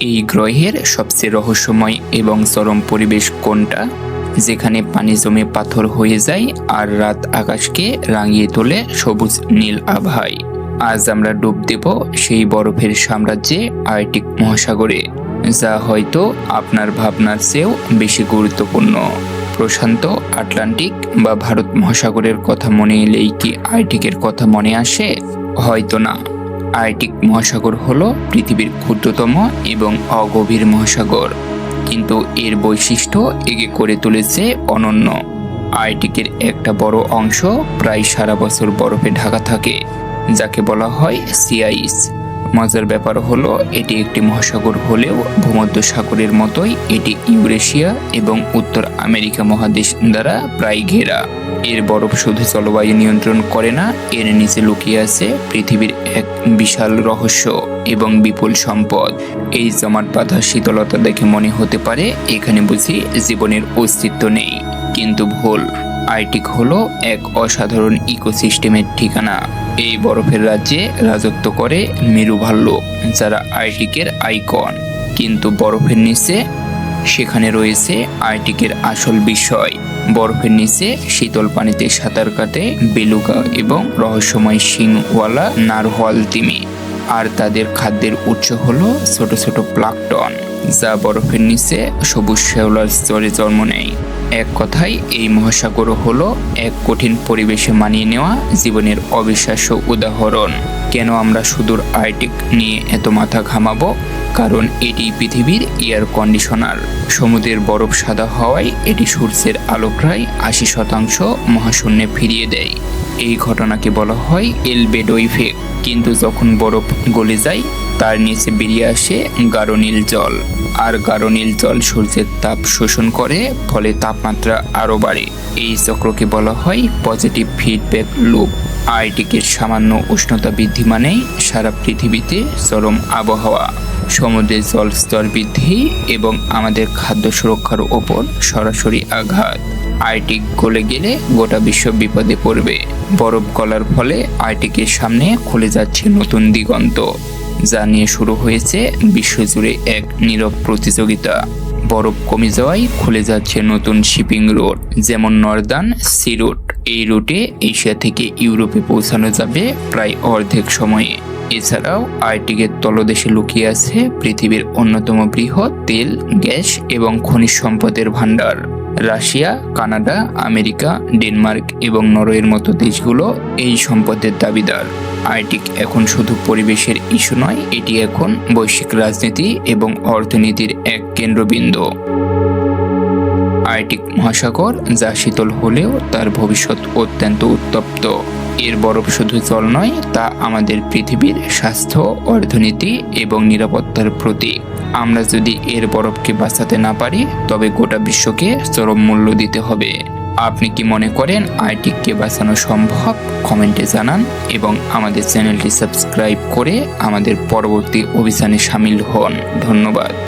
এই গ্রহের সবচেয়ে রহস্যময় এবং চরম পরিবেশ কোনটা? যেখানে পানি জমে পাথর হয়ে যায় আর রাত আকাশকে রাঙিয়ে তোলে সবুজ নীল আভায়। আজ আমরা ডুব দেব সেই বরফের সাম্রাজ্যে আর্কটিক মহাসাগরে, যা হয়তো আপনার ভাবনার চেয়েও বেশি গুরুত্বপূর্ণ। প্রশান্ত, আটলান্টিক বা ভারত মহাসাগরের কথা মনে এলেই কি আর্কটিকের কথা মনে আসে? হয়তো না। আর্কটিক মহাসাগর হল পৃথিবীর ক্ষুদ্রতম এবং অগভীর মহাসাগর। কিন্তু এর বৈশিষ্ট্য একে করে তুলেছে অনন্য। আর্কটিকের একটা বড় অংশ প্রায় সারা বছর বরফে ঢাকা থাকে, যাকে বলা হয় সি আইস মজার ব্যাপার হলো, এটি একটি মহাসাগর হলেও ভূমধ্যসাগরের মতোই এটি ইউরেশিয়া এবং উত্তর আমেরিকা মহাদেশ দ্বারা প্রায় ঘেরা। এর বরফ শুধু জলবায়ু নিয়ন্ত্রণ করে না, এর নিচে লুকিয়ে আছে পৃথিবীর এক বিশাল রহস্য এবং বিপুল সম্পদ। এই জমাট বাঁধা শীতলতা দেখে মনে হতে পারে, এখানে বুঝি জীবনের অস্তিত্ব নেই। কিন্তু ভুল। আর্কটিক হলো এক অসাধারণ ইকোসিস্টেমের ঠিকানা। এই বরফের রাজ্যে রাজত্ব করে মেরু ভাল্লুক, যারা আর্কটিকের আইকন। কিন্তু বরফের নিচে সেখানে রয়েছে আর্কটিকের আসল বিষয়। বরফের নিচে শীতল পানিতে সাঁতার কাটে বেলুকা এবং রহস্যময় শিংওয়ালা নারহোয়াল তিমি। আর তাদের খাদ্যের উৎস হলো ছোট ছোট প্লাকটন, যা বরফের নিচে সবুজ শ্যাওলার স্তরে জন্ম নেয়। এক কথায়, এই মহাসাগর হলো এক কঠিন পরিবেশে মানিয়ে নেওয়া জীবনের অবিশ্বাস্য উদাহরণ। কেন আমরা সুদূর আর্কটিক নিয়ে এত মাথা ঘামাবো? কারণ এটি পৃথিবীর এয়ার কন্ডিশনার। সমুদ্রের বরফ সাদা হওয়ায় এটি সূর্যের আলো প্রায় আশি শতাংশ মহাশূন্যে ফিরিয়ে দেয়। এই ঘটনাকে বলা হয় এলবেডো ইফেক্ট। কিন্তু যখন বরফ গলে যায়, তার নিচে বেরিয়ে আসে গাঢ় নীল জল। আর গাঢ় নীল জল সূর্যের তাপ শোষণ করে, ফলে তাপমাত্রা আরও বাড়ে। এই চক্রকে বলা হয় পজিটিভ ফিডব্যাক লুপ আর্কটিকের সামান্য উষ্ণতা বৃদ্ধি মানেই সারা পৃথিবীতে চরম আবহাওয়া। সমুদ্রের জল স্তর বৃদ্ধি এবং আমাদের খাদ্য সুরক্ষার ওপর সরাসরি আঘাত। আর্কটিক গলে গেলে গোটা বিশ্ব বিপদে পড়বে। বরফ গলার ফলে আর্কটিকের সামনে খুলে যাচ্ছে নতুন দিগন্ত, যা নিয়ে শুরু হয়েছে বিশ্বজুড়ে এক নীরব প্রতিযোগিতা। বরফ কমে যাওয়ায় খুলে যাচ্ছে নতুন শিপিং রুট যেমন নর্দার্ন সি রুট। এই রুটে এশিয়া থেকে ইউরোপে পৌঁছানো যাবে প্রায় অর্ধেক সময়ে। এছাড়াও আর্কটিকের তলদেশে লুকিয়ে আছে পৃথিবীর অন্যতম বৃহৎ তেল, গ্যাস এবং খনিজ সম্পদের ভাণ্ডার। রাশিয়া, কানাডা, আমেরিকা, ডেনমার্ক এবং নরওয়ের মতো দেশগুলো এই সম্পদের দাবিদার। আর্কটিক এখন শুধু পরিবেশের ইস্যু নয়, এটি এখন বৈশ্বিক রাজনীতি এবং অর্থনীতির এক কেন্দ্রবিন্দু। আর্কটিক মহাসাগর যা শীতল হলেও তার ভবিষ্যৎ অত্যন্ত উত্তপ্ত। এর বরফ শুধু জল নয়, তা আমাদের পৃথিবীর স্বাস্থ্য, অর্থনীতি এবং নিরাপত্তার প্রতীক। আমরা যদি এর বরফকে বাঁচাতে না পারি, তবে গোটা বিশ্বকে চরম মূল্য দিতে হবে। আপনি কি মনে করেন আইটিকে বাঁচানো সম্ভব? কমেন্টে জানান এবং আমাদের চ্যানেলটি সাবস্ক্রাইব করে আমাদের পরবর্তী অভিযানে সামিল হন। ধন্যবাদ।